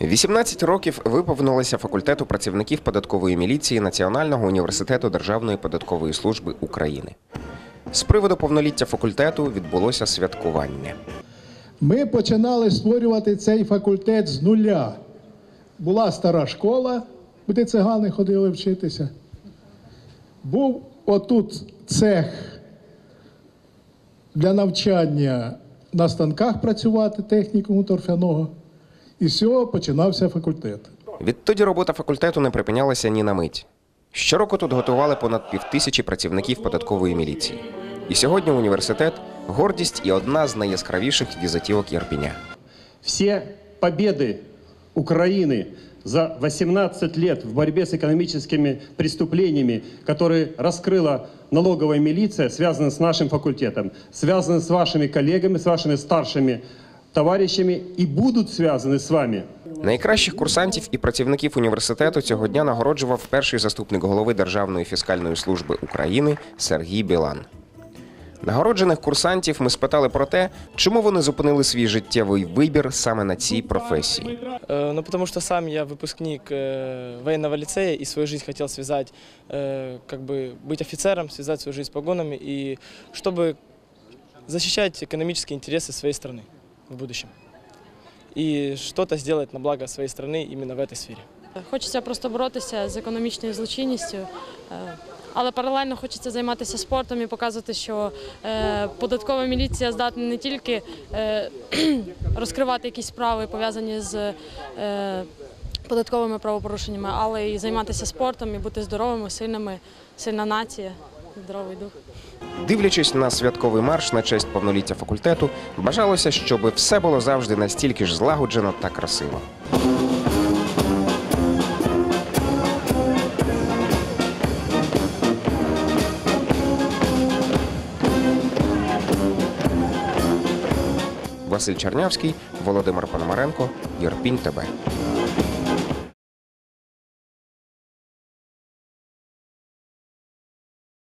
18 років виповнилося факультету працівників податкової міліції Національного університету Державної податкової служби України. З приводу повноліття факультету відбулося святкування. Ми починали створювати цей факультет з нуля. Була стара школа, куди цигани ходили вчитися. Був отут цех для навчання на станках працювати технікуму торфяного. І з цього починався факультет. Відтоді робота факультету не припинялася ні на мить. Щороку тут готували понад півтисячі працівників податкової міліції. І сьогодні університет гордість і одна з найяскравіших візитівок Єрпіня. Все победы Украины за 18 лет в борьбе с экономическими преступлениями, которые раскрыла налоговая милиция, связаны с нашим факультетом, связаны с вашими коллегами, с вашими старшими товарищами и будут связаны с вами. Найкращих курсантів і працівників університету цього дня нагороджував перший заступник голови Державної фіскальної служби України Сергій Білан. Нагороджених курсантів ми спитали про те, чому вони зупинили свій життєвий вибір саме на цій професії. Э, Ну, потому что сам я выпускник э, военного лицея и свою жизнь хотел связать, э, как бы быть офицером, связать свою жизнь с погонами, и чтобы защищать экономические интересы своей страны в будущем. И что-то сделать на благо своей страны именно в этой сфере. Хочеться просто боротися з економічною злочинністю, е, але паралельно хочеться займатися спортом і показувати, що е, податкова міліція здатна не тільки е, розкривати якісь справи, пов'язані з податковими правопорушеннями, але й займатися спортом і бути здоровими, сильними, сильна нація, здоровий дух. Дивлячись на святковий марш на честь повноліття факультету, бажалося, щоб все було завжди настільки ж злагоджено та красиво. Василь Чернявський, Володимир Пономаренко, Єрпінь ТБ.